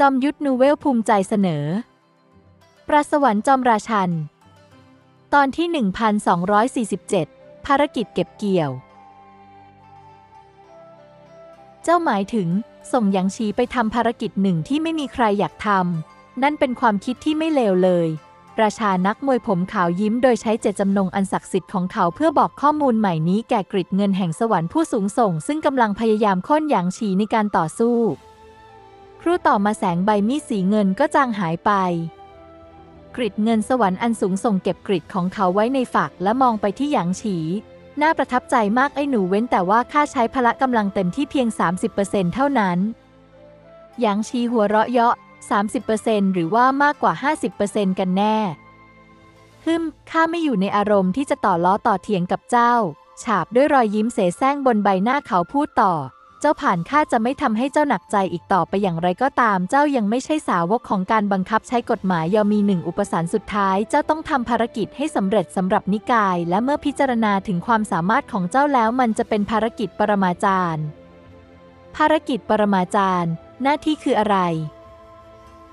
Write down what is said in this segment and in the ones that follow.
จอมยุทธนูเวลภูมิใจเสนอ ประสวรรค์จอมราชัน ตอนที่ 1247 ภารกิจเก็บเกี่ยว เจ้าหมายถึง ส่งหยางชีไปทำภารกิจหนึ่งที่ไม่มีใครอยากทำ นั่นเป็นความคิดที่ไม่เลวเลย ราชานักมวยผมขาวยิ้มโดยใช้เจตจำนงอันศักดิ์สิทธิ์ของเขาเพื่อบอกข้อมูลใหม่นี้แก่กริดเงินแห่งสวรรค์ผู้สูงส่ง ซึ่งกำลังพยายามค้นหยางฉีในการต่อสู้ รู่ต่อมาแสงใบมีดสีเงินก็จางหายไป กริดเงินสวรรค์อันสูงส่งเก็บกริดของเขาไว้ในฝักและมองไปที่หยางฉีน่าประทับใจมากไอ้หนูเว้นแต่ว่าข้าใช้พละกำลังเต็มที่เพียง 30%เท่านั้นหยางฉีหัวเราะเยาะ 30%หรือว่ามากกว่า 50%กันแน่ฮึมข้าไม่อยู่ในอารมณ์ที่จะต่อล้อต่อเถียงกับเจ้า ฉาบด้วยรอยยิ้มเสแสร้งบนใบหน้าเขาพูดต่อ จ้าผ่านข้าจะไม่ทำให้เจ้าหนักใจอีกต่อไปอย่างไรก็ตาม เจ้ายังไม่ใช่สาวกของการบังคับใช้กฎหมายยอมมีหนึ่งอุปสรรคสุดท้าย เจ้าต้องทำภารกิจให้สำเร็จสำหรับนิกาย และเมื่อพิจารณาถึงความสามารถของเจ้าแล้วมันจะเป็นภารกิจปรมาจารย์ ภารกิจปรมาจารย์ หน้าที่คืออะไร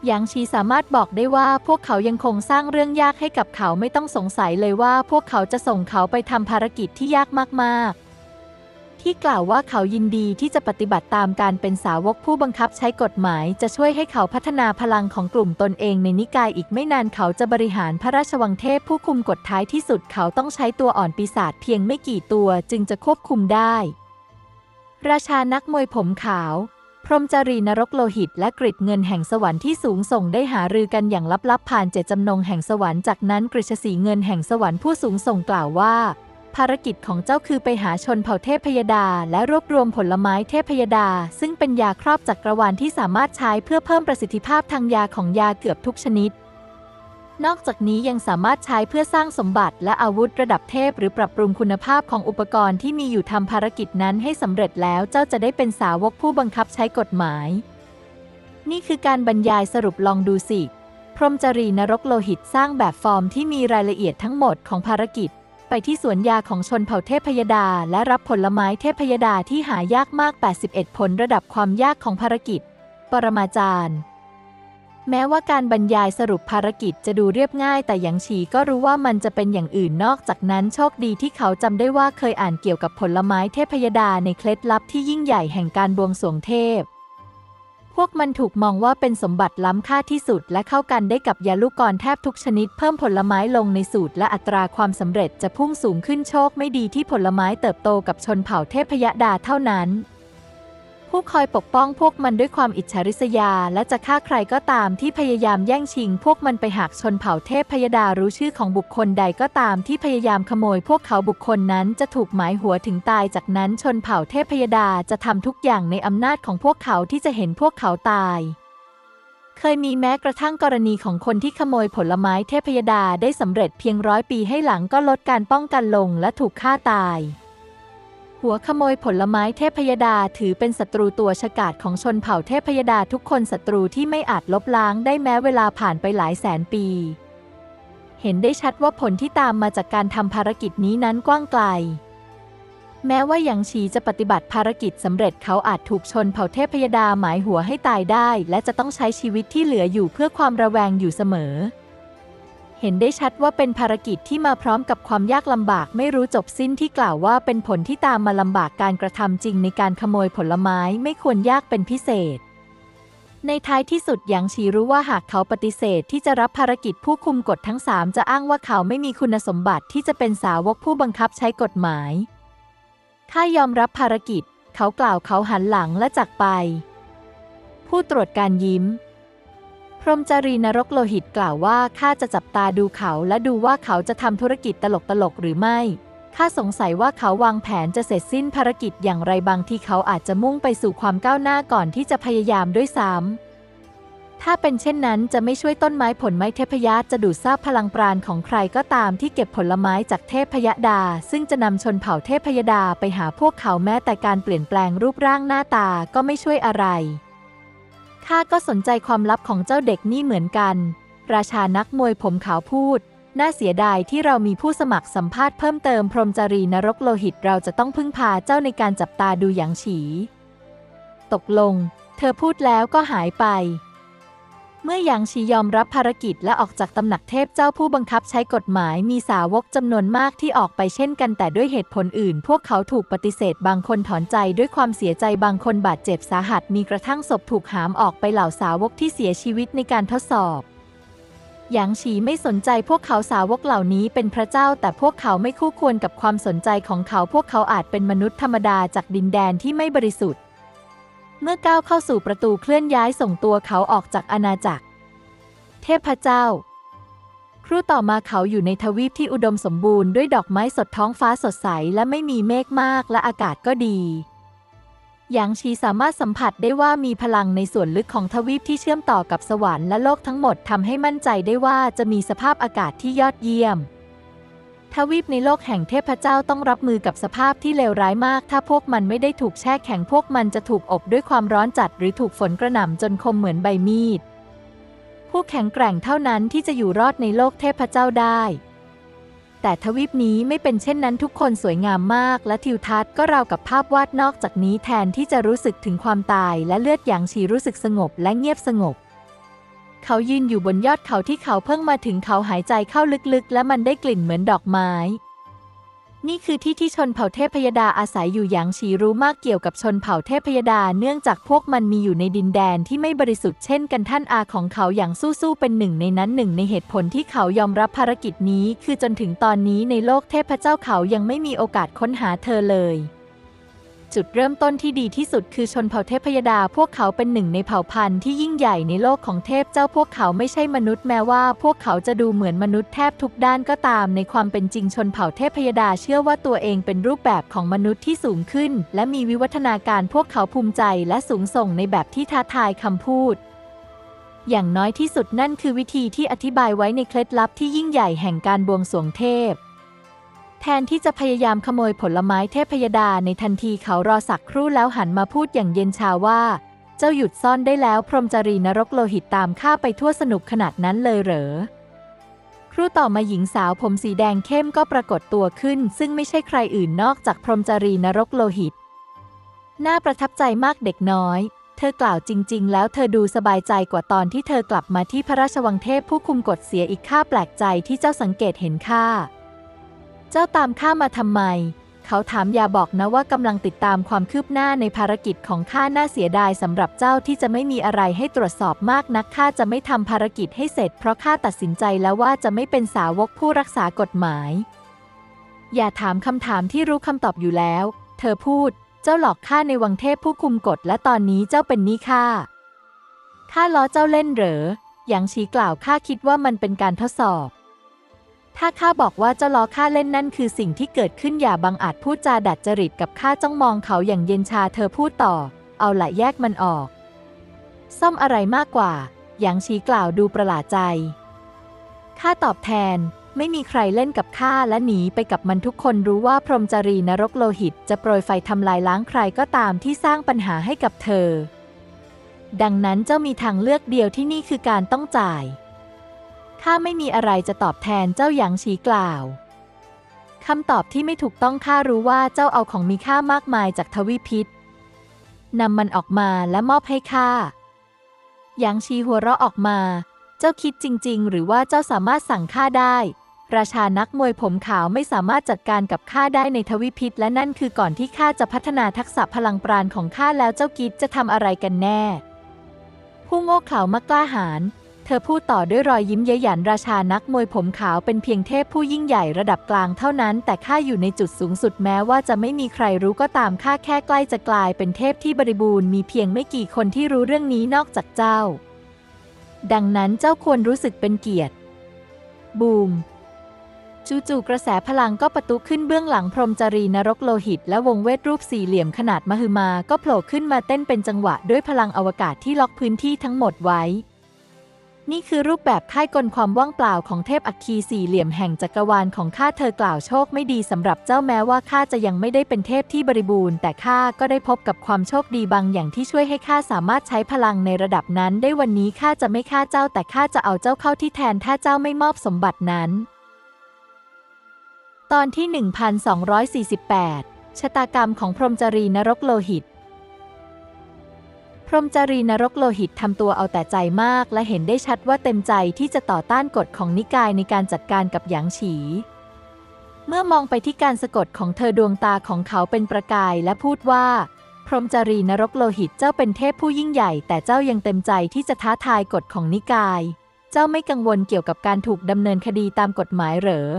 หยางชีสามารถบอกได้ว่าพวกเขายังคงสร้างเรื่องยากให้กับเขาไม่ต้องสงสัยเลยว่าพวกเขาจะส่งเขาไปทำภารกิจที่ยากมากๆ ที่กล่าวว่าเขายินดีที่จะปฏิบัติตามการเป็นสาวกผู้บังคับใช้กฎหมายจะช่วยให้เขาพัฒนาพลังของกลุ่มตนเองในนิกายอีกไม่นานเขาจะบริหารพระราชวังเทพผู้คุมกฎท้ายที่สุดเขาต้องใช้ตัวอ่อนปีศาจเพียงไม่กี่ตัวจึงจะควบคุมได้ ราชานักมวยผมขาว พรหมจรีนรกโลหิต และกริดเงินแห่งสวรรค์ที่สูงส่งได้หารือกันอย่างลับๆผ่านเจตจำนงแห่งสวรรค์จากนั้นกฤษสีเงินแห่งสวรรค์ผู้สูงส่งกล่าวว่า ภารกิจของเจ้าคือไปหาชนเผ่าเทพยดา และรวบรวมผลไม้เทพยดา ซึ่งเป็นยาครอบจักรวาลที่สามารถใช้เพื่อเพิ่มประสิทธิภาพทางยาของยาเกือบทุกชนิด นอกจากนี้ยังสามารถใช้เพื่อสร้างสมบัติและอาวุธระดับเทพ หรือปรับปรุงคุณภาพของอุปกรณ์ที่มีอยู่ทำภารกิจนั้นให้สำเร็จแล้วเจ้าจะได้เป็นสาวกผู้บังคับใช้กฎหมาย นี่คือการบรรยายสรุปลองดูสิพรมจารีนรกโลหิตสร้างแบบฟอร์มที่มีรายละเอียดทั้งหมดของภารกิจ ไปที่สวนยาของชนเผ่าเทพยดา และรับผลไม้เทพยดาที่หายากมาก 81 ผลระดับความยากของภารกิจ ปรมาจารย์ แม้ว่าการบรรยายสรุปภารกิจจะดูเรียบง่าย แต่หยางฉีก็รู้ว่ามันจะเป็นอย่างอื่นนอกจากนั้นโชคดีที่เขาจำได้ว่าเคยอ่านเกี่ยวกับผลไม้เทพยดาในเคล็ดลับที่ยิ่งใหญ่แห่งการบวงสรวงเทพ พวกมันถูกมองว่าเป็นสมบัติล้ำค่าที่สุด และเข้ากันได้กับยาลูกกรแทบทุกชนิด เพิ่มผลไม้ลงในสูตรและอัตราความสำเร็จจะพุ่งสูงขึ้นโชคไม่ดีที่ผลไม้เติบโตกับชนเผ่าเทพยดาเท่านั้น ผู้คอยปกป้องพวกมันด้วยความอิจฉาริษยา และจะฆ่าใครก็ตามที่พยายามแย่งชิง พวกมันไปหากชนเผ่าเทพพยดารู้ชื่อของบุคคลใดก็ตามที่พยายามขโมย พวกเขาบุคคลนั้นจะถูกหมายหัวถึงตายจากนั้นชนเผ่าเทพพยดาจะทำทุกอย่างในอำนาจของพวกเขาที่จะเห็นพวกเขาตายเคยมีแม้กระทั่งกรณีของคนที่ขโมยผลไม้เทพยดาได้สำเร็จเพียงร้อยปีให้หลังก็ลดการป้องกันลงและถูกฆ่าตาย หัวขโมยผลไม้เทพยดาถือเป็นศัตรูตัวฉกาจของชนเผ่าเทพยดาทุกคนศัตรูที่ไม่อาจลบล้างได้แม้เวลาผ่านไปหลายแสนปี เห็นได้ชัดว่าผลที่ตามมาจากการทำภารกิจนี้นั้นกว้างไกล แม้ว่าหยางฉีจะปฏิบัติภารกิจสำเร็จเขาอาจถูกชนเผ่าเทพยดาหมายหัวให้ตายได้ และจะต้องใช้ชีวิตที่เหลืออยู่เพื่อความระแวงอยู่เสมอ เห็นได้ชัดว่าเป็นภารกิจที่มาพร้อมกับความยากลำบากไม่รู้จบสิ้นที่กล่าวว่าเป็นผลที่ตามมาลำบากการกระทำจริงในการขโมยผลไม้ไม่ควรยากเป็นพิเศษ ในท้ายที่สุดหยางชีรู้ว่าหากเขาปฏิเสธที่จะรับภารกิจผู้คุมกฎทั้งสามจะอ้างว่าเขาไม่มีคุณสมบัติที่จะเป็นสาวกผู้บังคับใช้กฎหมายข้ายอมรับภารกิจ เขากล่าวเขาหันหลังและจากไป ผู้ตรวจการยิ้ม พรมจารีนรกโลหิตกล่าวว่าข้าจะจับตาดูเขาและดูว่าเขาจะทำธุรกิจตลกๆหรือไม่ ข้าสงสัยว่าเขาวางแผนจะเสร็จสิ้นภารกิจอย่างไรบางที่เขาอาจจะมุ่งไปสู่ความก้าวหน้าก่อนที่จะพยายามด้วยซ้ำถ้าเป็นเช่นนั้นจะไม่ช่วยต้นไม้ผลไม้เทพยาจะดูดซาบพลังปราณของใครก็ตามที่เก็บผลไม้จากเทพยดา ซึ่งจะนำชนเผ่าเทพยดาไปหาพวกเขาแม้แต่การเปลี่ยนแปลงรูปร่างหน้าตาก็ไม่ช่วยอะไร ข้าก็สนใจความลับของเจ้าเด็กนี่เหมือนกัน ราชานักมวยผมขาวพูด น่าเสียดายที่เรามีผู้สมัครสัมภาษณ์เพิ่มเติมพรหมจรีนรกโลหิตเราจะต้องพึ่งพาเจ้าในการจับตาดูอย่างฉี ตกลง เธอพูดแล้วก็หายไป เมื่อหยางชียอมรับภารกิจและออกจากตำหนักเทพเจ้าผู้บังคับใช้กฎหมายมีสาวกจำนวนมากที่ออกไปเช่นกันแต่ด้วยเหตุผลอื่น พวกเขาถูกปฏิเสธบางคนถอนใจด้วยความเสียใจบางคนบาดเจ็บสาหัสมีกระทั่งศพถูกหามออกไปเหล่าสาวกที่เสียชีวิตในการทดสอบหยางฉีไม่สนใจพวกเขาสาวกเหล่านี้เป็นพระเจ้า แต่พวกเขาไม่คู่ควรกับความสนใจของเขาพวกเขาอาจเป็นมนุษย์ธรรมดาจากดินแดนที่ไม่บริสุทธิ์ เมื่อก้าวเข้าสู่ประตูเคลื่อนย้ายส่งตัวเขาออกจากอาณาจักร เทพเจ้า ครู่ต่อมาเขาอยู่ในทวีปที่อุดมสมบูรณ์ด้วยดอกไม้สดท้องฟ้าสดใสและไม่มีเมฆมากและอากาศก็ดีหยางชีสามารถสัมผัสได้ว่ามีพลังในส่วนลึกของทวีปที่เชื่อมต่อกับสวรรค์และโลกทั้งหมดทำให้มั่นใจได้ว่าจะมีสภาพอากาศที่ยอดเยี่ยม ทวีปในโลกแห่งเทพเจ้าต้องรับมือกับสภาพที่เลวร้ายมาก ถ้าพวกมันไม่ได้ถูกแช่แข็งพวกมันจะถูกอบด้วยความร้อนจัดหรือถูกฝนกระหน่ำจนคมเหมือนใบมีด ผู้แข็งแกร่งเท่านั้นที่จะอยู่รอดในโลกเทพเจ้าได้ แต่ทวีปนี้ไม่เป็นเช่นนั้นทุกคนสวยงามมาก และทิวทัศน์ก็ราวกับภาพวาดนอกจากนี้แทนที่จะรู้สึกถึงความตาย และเลือดหยางฉีรู้สึกสงบและเงียบสงบ เขายืนอยู่บนยอดเขาที่เขาเพิ่งมาถึงเขาหายใจเข้าลึกๆ และมันได้กลิ่นเหมือนดอกไม้ นี่คือที่ที่ชนเผ่าเทพยดาอาศัยอยู่อย่างฉีรู้มากเกี่ยวกับชนเผ่าเทพยดาเนื่องจากพวกมันมีอยู่ในดินแดนที่ไม่บริสุทธิ์เช่นกันท่านอาของเขาอย่างสู้ๆเป็นหนึ่งในนั้นหนึ่งในเหตุผลที่เขายอมรับภารกิจนี้ คือจนถึงตอนนี้ในโลกเทพเจ้าเขายังไม่มีโอกาสค้นหาเธอเลย จุดเริ่มต้นที่ดีที่สุดคือชนเผ่าเทพยดา พวกเขาเป็นหนึ่งในเผ่าพันธุ์ที่ยิ่งใหญ่ในโลกของเทพเจ้าพวกเขาไม่ใช่มนุษย์แม้ว่า พวกเขาจะดูเหมือนมนุษย์แทบทุกด้านก็ตาม ในความเป็นจริงชนเผ่าเทพยดาเชื่อว่าตัวเองเป็นรูปแบบของมนุษย์ที่สูงขึ้น และมีวิวัฒนาการพวกเขาภูมิใจและสูงส่งในแบบที่ท้าทายคำพูดอย่างน้อยที่สุดนั่นคือวิธีที่อธิบายไว้ในเคล็ดลับที่ยิ่งใหญ่แห่งการบวงสรวงเทพ แทนที่จะพยายามขโมยผลไม้เทพยดาในทันทีเขารอสักครู่แล้วหันมาพูดอย่างเย็นชาว่า เจ้าหยุดซ่อนได้แล้วพรหมจรีนรกโลหิตตามข้าไปทั่วสนุกขนาดนั้นเลยเหรอ ครู่ต่อมาหญิงสาวผมสีแดงเข้มก็ปรากฏตัวขึ้น ซึ่งไม่ใช่ใครอื่นนอกจากพรหมจรีนรกโลหิต น่าประทับใจมากเด็กน้อย เธอกล่าวจริง ๆ แล้วเธอดูสบายใจกว่าตอนที่เธอกลับมาที่พระราชวังเทพผู้คุมกฎเสียอีกข้าแปลกใจที่เจ้าสังเกตเห็นข้า เจ้าตามข้ามาทำไม เขาถามอย่าบอกนะว่ากำลังติดตามความคืบหน้าในภารกิจของข้าน่าเสียดายสำหรับเจ้าที่จะไม่มีอะไรให้ตรวจสอบมากนักข้าจะไม่ทำภารกิจให้เสร็จ เพราะข้าตัดสินใจแล้วว่าจะไม่เป็นสาวกผู้รักษากฎหมาย อย่าถามคำถามที่รู้คำตอบอยู่แล้ว เธอพูด เจ้าหลอกข้าในวังเทพผู้คุมกฎและตอนนี้เจ้าเป็นหนี้ข้าข้าล้อเจ้าเล่นเหรออย่างชี้กล่าวข้าคิดว่ามันเป็นการทดสอบ ถ้าข้าบอกว่าเจ้าล้อข้าเล่นนั่นคือสิ่งที่เกิดขึ้นอย่าบังอาจพูดจาดัดจริตกับข้าจ้องมองเขาอย่างเย็นชาเธอพูดต่อ เอาละแยกมันออก ซ่อมอะไรมากกว่าอย่างชี้กล่าวดูประหลาดใจ ข้าตอบแทน ไม่มีใครเล่นกับข้าและหนีไปกับมันทุกคนรู้ว่าพรหมจรีนรกโลหิต จะโปรยไฟทำลายล้างใครก็ตามที่สร้างปัญหาให้กับเธอ ดังนั้นเจ้ามีทางเลือกเดียวที่นี่คือการต้องจ่าย ข้าไม่มีอะไรจะตอบแทนเจ้าหยางฉีกล่าวคำตอบที่ไม่ถูกต้องข้ารู้ว่าเจ้าเอาของมีค่ามากมายจากทวีพิษนำมันออกมาและมอบให้ข้าหยางชีหัวเราะออกมา เจ้าคิดจริง ๆ หรือว่าเจ้าสามารถสั่งข้าได้ ราชานักมวยผมขาวไม่สามารถจัดการกับข้าได้ในทวิพิษ และนั่นคือก่อนที่ข้าจะพัฒนาทักษะพลังปราณของข้าแล้วเจ้ากิดจะทำอะไรกันแน่ ผู้โง่เขลามักกล้าหาญ เธอพูดต่อด้วยรอยยิ้มเย้ยหยันราชานักมวยผมขาวเป็นเพียงเทพผู้ยิ่งใหญ่ระดับกลางเท่านั้น แต่ข้าอยู่ในจุดสูงสุดแม้ว่าจะไม่มีใครรู้ก็ตามข้าแค่ใกล้จะกลายเป็นเทพที่บริบูรณ์มีเพียงไม่กี่คนที่รู้เรื่องนี้นอกจากเจ้า ดังนั้นเจ้าควรรู้สึกเป็นเกียรติ บูมจู่ๆกระแสพลังก็ประตุขึ้นเบื้องหลังพรมจรีนรกโลหิต และวงเวทรูปสี่เหลี่ยมขนาดมหึมา ก็โผล่ขึ้นมาเต้นเป็นจังหวะด้วยพลังอวกาศที่ล็อกพื้นที่ทั้งหมดไว้ นี่คือรูปแบบค่ายกลความว่างเปล่าของเทพอัคคีสี่เหลี่ยมแห่งจักรวาลของข้าเธอกล่าวโชคไม่ดีสำหรับเจ้าแม้ว่าข้าจะยังไม่ได้เป็นเทพที่บริบูรณ์ แต่ข้าก็ได้พบกับความโชคดีบางอย่างที่ช่วยให้ข้าสามารถใช้พลังในระดับนั้นได้วันนี้ข้าจะไม่ฆ่าเจ้าแต่ข้าจะเอาเจ้าเข้าที่แทนถ้าเจ้าไม่มอบสมบัตินั้น ตอนที่ 1248 ชะตากรรมของพรหมจรีนรกโลหิต พรหมจารีนรกโลหิตทำตัวเอาแต่ใจมาก และเห็นได้ชัดว่าเต็มใจที่จะต่อต้านกฎของนิกายในการจัดการกับหยางฉี เมื่อมองไปที่การสะกดของเธอดวงตาของเขาเป็นประกายและพูดว่า พรหมจารีนรกโลหิตเจ้าเป็นเทพผู้ยิ่งใหญ่ แต่เจ้ายังเต็มใจที่จะท้าทายกฎของนิกาย เจ้าไม่กังวลเกี่ยวกับการถูกดำเนินคดีตามกฎหมายเหรอ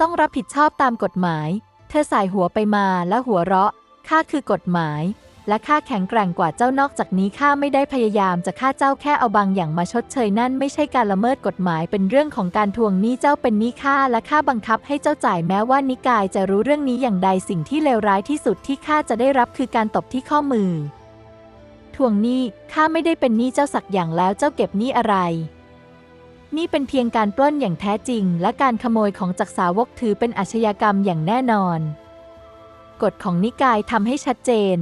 ต้องรับผิดชอบตามกฎหมาย เธอสายหัวไปมาและหัวเราะข้าคือกฎหมาย และข้าแข็งแกร่งกว่าเจ้านอกจากนี้ข้าไม่ได้พยายามจะฆ่าเจ้าแค่เอาบางอย่างมาชดเชยนั่นไม่ใช่การละเมิดกฎหมายเป็นเรื่องของการทวงหนี้เจ้าเป็นหนี้ข้าและข้าบังคับให้เจ้าจ่ายแม้ว่านิกายจะรู้เรื่องนี้อย่างใดสิ่งที่เลวร้ายที่สุดที่ข้าจะได้รับคือการตบที่ข้อมือ ทวงหนี้ข้าไม่ได้เป็นหนี้เจ้าสักอย่างแล้วเจ้าเก็บหนี้อะไร นี่เป็นเพียงการปล้นอย่างแท้จริง และการขโมยของจักรสาวกถือเป็นอาชญากรรมอย่างแน่นอน กฎของนิกายทำให้ชัดเจน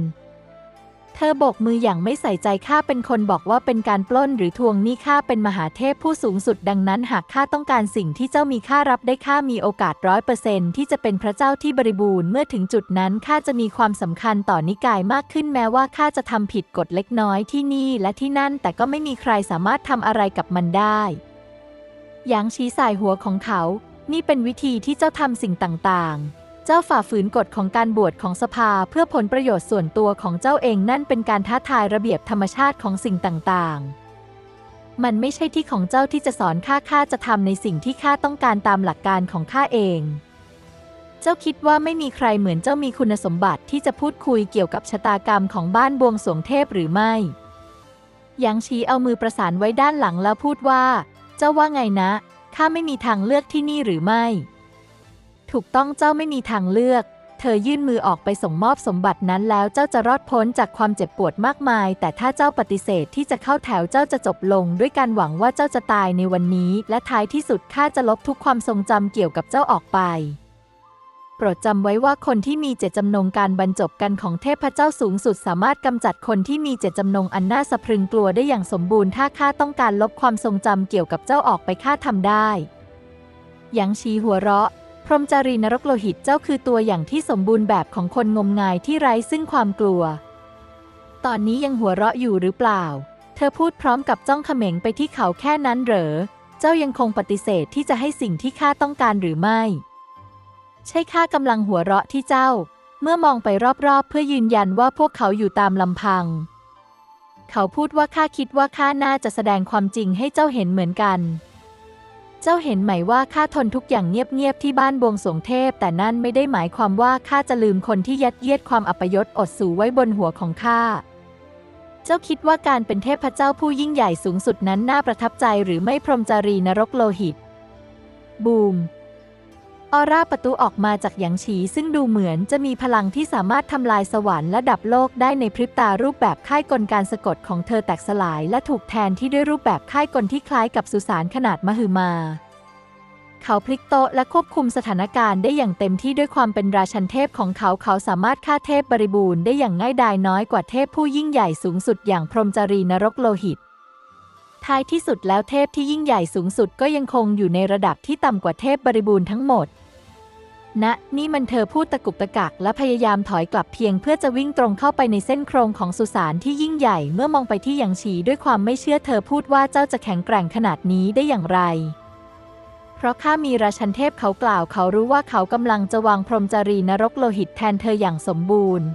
ธอโบกมืออย่างไม่ใส่ใจข้าเป็นคนบอกว่าเป็นการปล้นหรือทวงหนี้ข้าเป็นมหาเทพผู้สูงสุดดังนั้นหากข้าต้องการสิ่งที่เจ้ามีค่ารับได้ข้ามีโอกาสร้อยเปอร์เซนที่จะเป็นพระเจ้าที่บริบูรณ์เมื่อถึงจุดนั้นข้าจะมีความสำคัญต่อนิกายมากขึ้นแม้ว่าข้าจะทำผิดกฎเล็กน้อยที่นี่และที่นั่น แต่ก็ไม่มีใครสามารถทำอะไรกับมันได้หยางชี้สายหัวของเขา นี่เป็นวิธีที่เจ้าทำสิ่งต่างๆ เจ้าฝ่าฝืนกฎของการบวชของสภาเพื่อผลประโยชน์ส่วนตัวของเจ้าเองนั่นเป็นการท้าทายระเบียบธรรมชาติของสิ่งต่างๆ มันไม่ใช่ที่ของเจ้าที่จะสอนข้าข้าจะทำในสิ่งที่ข้าต้องการตามหลักการของข้าเอง เจ้าคิดว่าไม่มีใครเหมือนเจ้ามีคุณสมบัติที่จะพูดคุยเกี่ยวกับชะตากรรมของบ้านบวงสรวงเทพหรือไม่ยางชี้เอามือประสานไว้ด้านหลังแล้วพูดว่า เจ้าว่าไงนะข้าไม่มีทางเลือกที่นี่หรือไม่ ถูกต้องเจ้าไม่มีทางเลือก เธอยื่นมือออกไปส่งมอบสมบัตินั้นแล้วเจ้าจะรอดพ้นจากความเจ็บปวดมากมาย แต่ถ้าเจ้าปฏิเสธที่จะเข้าแถวเจ้าจะจบลง ด้วยการหวังว่าเจ้าจะตายในวันนี้ และท้ายที่สุดข้าจะลบทุกความทรงจำเกี่ยวกับเจ้าออกไปโปรดจำไว้ว่าคนที่มีเจตจำนงการบรรจบกันของเทพเจ้าสูงสุดสามารถกำจัดคนที่มีเจตจำนงอันน่าสะพรึงกลัวได้อย่างสมบูรณ์ถ้าข้าต้องการลบความทรงจำเกี่ยวกับเจ้าออกไปข้าทำได้หยางชีหัวเราะ พรหมจารีนรกโลหิตเจ้าคือตัวอย่างที่สมบูรณ์แบบของคนงมงายที่ไร้ซึ่งความกลัว ตอนนี้ยังหัวเราะอยู่หรือเปล่า เธอพูดพร้อมกับจ้องเขม็งไปที่เขาแค่นั้นเหรอ เจ้ายังคงปฏิเสธที่จะให้สิ่งที่ข้าต้องการหรือไม่ ใช่ข้ากำลังหัวเราะที่เจ้า เมื่อมองไปรอบๆ เพื่อยืนยันว่าพวกเขาอยู่ตามลำพัง เขาพูดว่าข้าคิดว่าข้าน่าจะแสดงความจริงให้เจ้าเห็นเหมือนกัน เจ้าเห็นไหมว่าข้าทนทุกอย่างเงียบๆที่บ้านบวงสวงเทพ แต่นั่นไม่ได้หมายความว่าข้าจะลืมคนที่ยัดเยียดความอัปยศอดสูไว้บนหัวของข้า เจ้าคิดว่าการเป็นเทพเจ้าผู้ยิ่งใหญ่สูงสุดนั้นน่าประทับใจหรือไม่พรหมจารีนรกโลหิต บูม ออร่าประตูออกมาจากหยางฉีซึ่งดูเหมือนจะมีพลังที่สามารถทำลายสวรรค์และดับโลกได้ในพริบตารูปแบบค่ายกลการสะกดของเธอแตกสลายและถูกแทนที่ด้วยรูปแบบค่ายกลที่คล้ายกับสุสานขนาดมหึมา เขาพลิกโต๊ะและควบคุมสถานการณ์ได้อย่างเต็มที่ด้วยความเป็นราชันเทพของเขาเขาสามารถฆ่าเทพบริบูรณ์ได้อย่างง่ายดายน้อยกว่าเทพผู้ยิ่งใหญ่สูงสุดอย่างพรหมจารีนรกโลหิตท้ายที่สุดแล้วเทพที่ยิ่งใหญ่สูงสุดก็ยังคงอยู่ในระดับที่ต่ำกว่าเทพบริบูรณ์ทั้งหมด ณนี่มันเธอพูดตะกุกตะกัก และพยายามถอยกลับเพียงเพื่อจะวิ่งตรงเข้าไปในเส้นโครงของสุสานที่ยิ่งใหญ่เมื่อมองไปที่หยางฉีด้วยความไม่เชื่อเธอพูดว่าเจ้าจะแข็งแกร่งขนาดนี้ได้อย่างไร เพราะข้ามีราชันเทพเขากล่าว เขารู้ว่าเขากำลังจะวางพรหมจารีนรกโลหิตแทนเธออย่างสมบูรณ์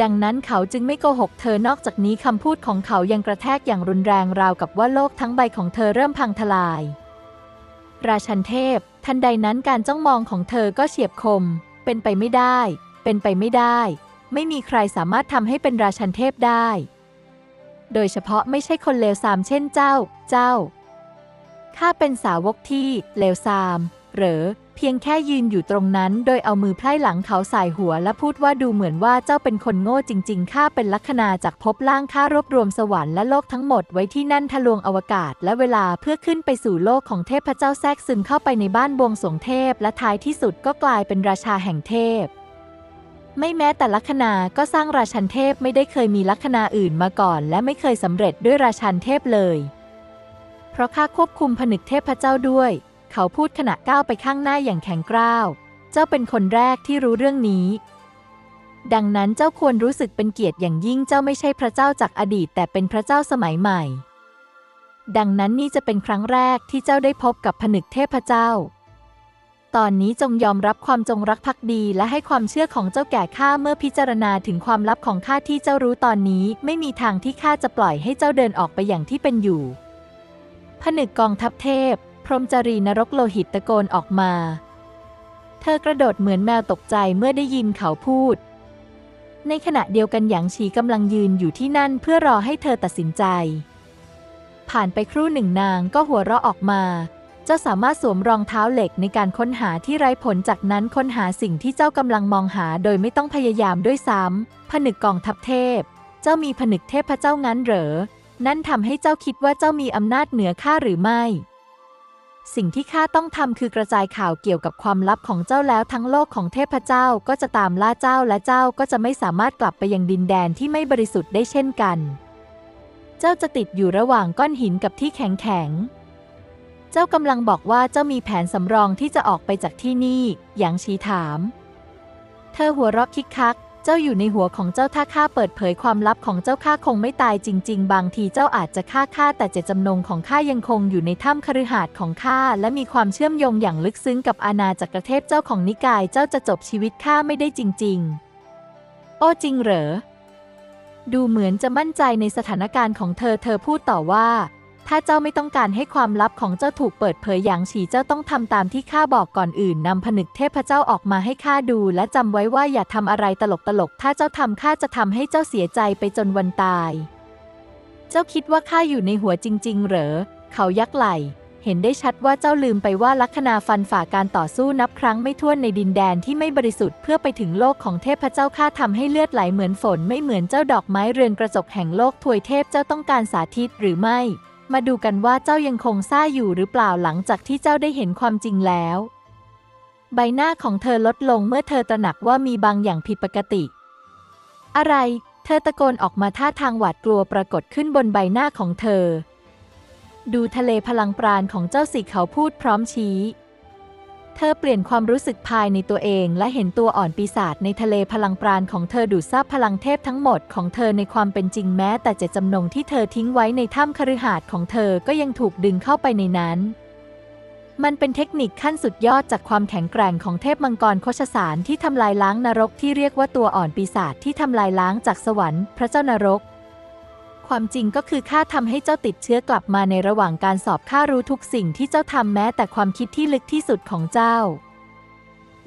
ดังนั้นเขาจึงไม่โกหกเธอนอกจากนี้คำพูดของเขายังกระแทกอย่างรุนแรงราวกับว่าโลกทั้งใบของเธอเริ่มพังทลาย ราชันเทพ ทันใดนั้นการจ้องมองของเธอก็เฉียบคม เป็นไปไม่ได้ เป็นไปไม่ได้ ไม่มีใครสามารถทำให้เป็นราชันเทพได้ โดยเฉพาะไม่ใช่คนเลวทรามเช่นเจ้า เจ้า ข้าเป็นสาวกที่เลวทราม เหรอ เพียงแค่ยืนอยู่ตรงนั้น โดยเอามือไพร่หลังเขาใส่หัวและพูดว่าดูเหมือนว่าเจ้าเป็นคนโง่จริงๆ ข้าเป็นลัคนาจากภพล่างข้ารวบรวมสวรรค์และโลกทั้งหมดไว้ที่นั่นทะลวงอวกาศ และเวลาเพื่อขึ้นไปสู่โลกของเทพเจ้าแทรกซึมเข้าไปในบ้านบวงสรวงเทพ และท้ายที่สุดก็กลายเป็นราชาแห่งเทพไม่แม้แต่ลัคนาก็สร้างราชันเทพไม่ได้เคยมีลัคนาอื่นมาก่อน และไม่เคยสำเร็จด้วยราชันเทพเลย เพราะข้าควบคุมผนึกเทพเจ้าด้วย เขาพูดขณะก้าวไปข้างหน้าอย่างแข็งกร้าว เจ้าเป็นคนแรกที่รู้เรื่องนี้ ดังนั้นเจ้าควรรู้สึกเป็นเกียรติอย่างยิ่งเจ้าไม่ใช่พระเจ้าจากอดีต แต่เป็นพระเจ้าสมัยใหม่ ดังนั้นนี่จะเป็นครั้งแรกที่เจ้าได้พบกับผนึกเทพเจ้า ตอนนี้จงยอมรับความจงรักภักดีและให้ความเชื่อของเจ้าแก่ข้าเมื่อพิจารณาถึงความลับของข้าที่เจ้ารู้ตอนนี้ ไม่มีทางที่ข้าจะปล่อยให้เจ้าเดินออกไปอย่างที่เป็นอยู่ผนึกกองทัพเทพ พรมจารีนรกโลหิตตะโกนออกมา เธอกระโดดเหมือนแมวตกใจเมื่อได้ยินเขาพูด ในขณะเดียวกันหยางฉีกำลังยืนอยู่ที่นั่นเพื่อรอให้เธอตัดสินใจ ผ่านไปครู่หนึ่งนางก็หัวเราะออกมา เจ้าสามารถสวมรองเท้าเหล็กในการค้นหาที่ไร้ผลจากนั้นค้นหาสิ่งที่เจ้ากำลังมองหาโดยไม่ต้องพยายามด้วยซ้ำผนึกกองทัพเทพ เจ้ามีผนึกเทพพระเจ้างั้นเหรอ นั่นทำให้เจ้าคิดว่าเจ้ามีอำนาจเหนือข้าหรือไม่ สิ่งที่ข้าต้องทำคือกระจายข่าวเกี่ยวกับความลับของเจ้าแล้วทั้งโลกของเทพเจ้าก็จะตามล่าเจ้าและเจ้าก็จะไม่สามารถกลับไปยังดินแดนที่ไม่บริสุทธิ์ได้เช่นกัน เจ้าจะติดอยู่ระหว่างก้อนหินกับที่แข็งแข็ง เจ้ากำลังบอกว่าเจ้ามีแผนสำรองที่จะออกไปจากที่นี่ หยางชีถาม เธอหัวเราะคิกคัก เจ้าอยู่ในหัวของเจ้าถ้าข้าเปิดเผยความลับของเจ้าข้าคงไม่ตายจริง ๆ บางทีเจ้าอาจจะฆ่าข้าแต่เจตจำนงของข้ายังคงอยู่ในถ้ำคฤหาสน์ของข้าและมีความเชื่อมโยงอย่างลึกซึ้งกับอาณาจักรเทพเจ้าของนิกายเจ้าจะจบชีวิตข้าไม่ได้จริง ๆ โอ้จริงเหรอ ดูเหมือนจะมั่นใจในสถานการณ์ของเธอเธอพูดต่อว่า ถ้าเจ้าไม่ต้องการให้ความลับของเจ้าถูกเปิดเผยอย่างฉีเจ้าต้องทำตามที่ข้าบอกก่อนอื่นนำผนึกเทพเจ้าออกมาให้ข้าดู และจำไว้ว่าอย่าทำอะไรตลกๆถ้าเจ้าทำข้าจะทำให้เจ้าเสียใจไปจนวันตาย เจ้าคิดว่าข้าอยู่ในหัวจริง ๆ เหรอ เขายักไหล่เห็นได้ชัดว่าเจ้าลืมไปว่าลัคนาฟันฝ่าการต่อสู้นับครั้งไม่ถ้วนในดินแดนที่ไม่บริสุทธิ์เพื่อไปถึงโลกของเทพเจ้าข้าทำให้เลือดไหลเหมือนฝนไม่เหมือนเจ้าดอกไม้เรือนกระจกแห่งโลกทวยเทพเจ้าต้องการสาธิตหรือไม่ มาดูกันว่าเจ้ายังคงซ่าอยู่หรือเปล่าหลังจากที่เจ้าได้เห็นความจริงแล้ว ใบหน้าของเธอลดลงเมื่อเธอตระหนักว่ามีบางอย่างผิดปกติ อะไร เธอตะโกนออกมาท่าทางหวาดกลัวปรากฏขึ้นบนใบหน้าของเธอ ดูทะเลพลังปราณของเจ้าสิเขาพูดพร้อมชี้ เธอเปลี่ยนความรู้สึกภายในตัวเองและเห็นตัวอ่อนปีศาจในทะเลพลังปราณของเธอดูดซับพลังเทพทั้งหมดของเธอในความเป็นจริงแม้ แต่เจตจำนงที่เธอทิ้งไว้ในถ้ำคฤหาสน์ของเธอก็ยังถูกดึงเข้าไปในนั้น มันเป็นเทคนิคขั้นสุดยอดจากความแข็งแกร่งของเทพมังกรโคชสารที่ทำลายล้างนรกที่เรียกว่าตัวอ่อนปีศาจที่ทำลายล้างจากสวรรค์ พระเจ้านรก ความจริงก็คือข้าทำให้เจ้าติดเชื้อกลับมาในระหว่างการสอบข้ารู้ทุกสิ่งที่เจ้าทำแม้แต่ความคิดที่ลึกที่สุดของเจ้า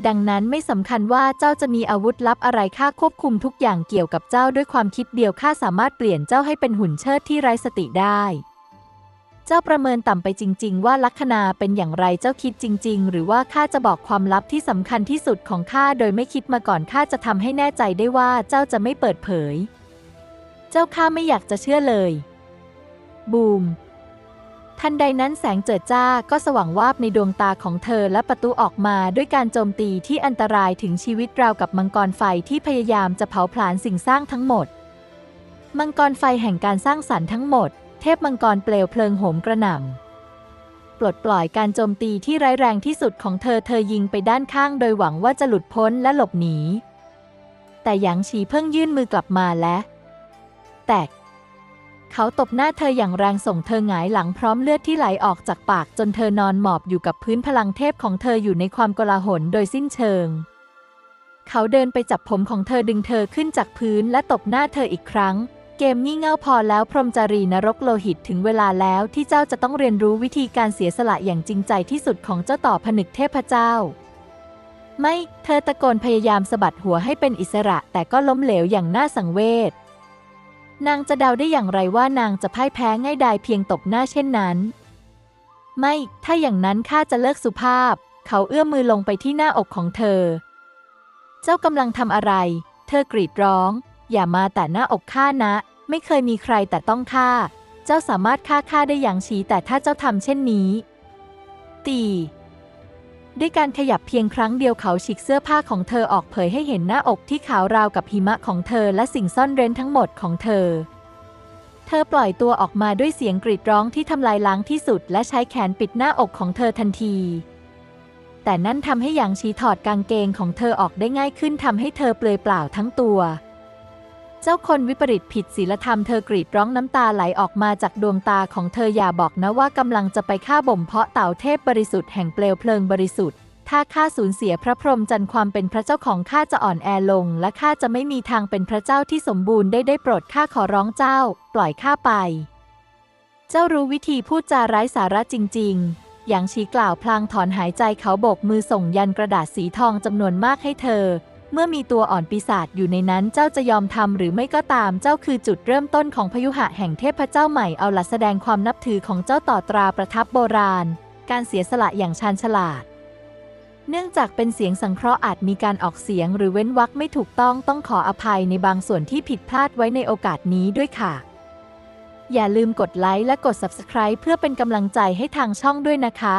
ดังนั้นไม่สำคัญว่าเจ้าจะมีอาวุธลับอะไรข้าควบคุมทุกอย่างเกี่ยวกับเจ้าด้วยความคิดเดียวข้าสามารถเปลี่ยนเจ้าให้เป็นหุ่นเชิดที่ไร้สติได้เจ้าประเมินต่ำไปจริง ๆ ว่าลัคนาเป็นอย่างไรเจ้าคิดจริง ๆ หรือว่าข้าจะบอกความลับที่สำคัญที่สุดของข้าโดยไม่คิดมาก่อนข้าจะทำให้แน่ใจได้ว่าเจ้าจะไม่เปิดเผย เจ้าข้าไม่อยากจะเชื่อเลย บูม ทันใดนั้นแสงเจิดจ้าก็สว่างวาบในดวงตาของเธอและประตูออกมาด้วยการโจมตีที่อันตรายถึงชีวิตราวกับมังกรไฟที่พยายามจะเผาผลาญสิ่งสร้างทั้งหมด มังกรไฟแห่งการสร้างสรรค์ทั้งหมด เทพมังกรเปลวเพลิงโหมกระหน่ำปลดปล่อยการโจมตีที่ร้ายแรงที่สุดของเธอเธอยิงไปด้านข้างโดยหวังว่าจะหลุดพ้นและหลบหนี แต่หยางฉีเพิ่งยื่นมือกลับมาและ แตก เขาตบหน้าเธออย่างแรงส่งเธอหงายหลังพร้อมเลือดที่ไหลออกจากปากจนเธอนอนหมอบอยู่กับพื้นพลังเทพของเธออยู่ในความกลาหลโดยสิ้นเชิง เขาเดินไปจับผมของเธอดึงเธอขึ้นจากพื้นและตบหน้าเธออีกครั้ง เกมงี่เง่าพอแล้วพรหมจารีนรกโลหิตถึงเวลาแล้วที่เจ้าจะต้องเรียนรู้วิธีการเสียสละอย่างจริงใจที่สุดของเจ้าต่อผนึกเทพเจ้าไม่ เธอตะโกนพยายามสะบัดหัวให้เป็นอิสระแต่ก็ล้มเหลวอย่างน่าสังเวช นางจะเดาได้อย่างไรว่านางจะพ่ายแพ้ง่ายดายเพียงตบหน้าเช่นนั้น ไม่ ถ้าอย่างนั้นข้าจะเลิกสุภาพ เขาเอื้อมมือลงไปที่หน้าอกของเธอ เจ้ากำลังทำอะไร เธอกรีดร้อง อย่ามาแต่หน้าอกข้านะ ไม่เคยมีใครแต่ต้องฆ่าเจ้าสามารถฆ่าข้าได้อย่างฉีแต่ถ้าเจ้าทำเช่นนี้ ตี ด้วยการขยับเพียงครั้งเดียวเขาฉีกเสื้อผ้าของเธอออกเผยให้เห็นหน้าอกที่ขาวราวกับหิมะของเธอและสิ่งซ่อนเร้นทั้งหมดของเธอ เธอปล่อยตัวออกมาด้วยเสียงกรีดร้องที่ทำลายล้างที่สุด และใช้แขนปิดหน้าอกของเธอทันที แต่นั่นทำให้หยางชีถอดกางเกงของเธอออกได้ง่ายขึ้นทำให้เธอเปลือยเปล่าทั้งตัว จ้าคนวิปริตผิดศีลธรรมเธอกรีดร้องน้ำตาไหลออกมาจากดวงตาของเธออย่าบอกนะว่ากำลังจะไปฆ่าบ่มเพาะเต่าเทพบริสุทธิ์แห่งเปลวเพลิงบริสุทธิ์ถ้าข้าสูญเสียพระพรหมจันทร์ความเป็นพระเจ้าของข้าจะอ่อนแอลง และข้าจะไม่มีทางเป็นพระเจ้าที่สมบูรณ์ได้ได้โปรดข้าขอร้องเจ้า ปล่อยข้าไป เจ้ารู้วิธีพูดจาไร้สาระจริง ๆ อย่างชีกล่าวพลางถอนหายใจเขาโบกมือส่งยันกระดาษสีทองจำนวนมากให้เธอ เมื่อมีตัวอ่อนปีศาจอยู่ในนั้นเจ้าจะยอมทำหรือไม่ก็ตามเจ้าคือจุดเริ่มต้นของพยุหะแห่งเทพเจ้าใหม่เอาละแสดงความนับถือของเจ้าต่อตราประทับโบราณ การเสียสละอย่างชาญฉลาด เนื่องจากเป็นเสียงสังเคราะห์อาจมีการออกเสียงหรือเว้นวรรคไม่ถูกต้องต้องขออภัยในบางส่วนที่ผิดพลาดไว้ในโอกาสนี้ด้วยค่ะ อย่าลืมกดไลค์และกด Subscribe เพื่อเป็นกำลังใจให้ทางช่องด้วยนะคะ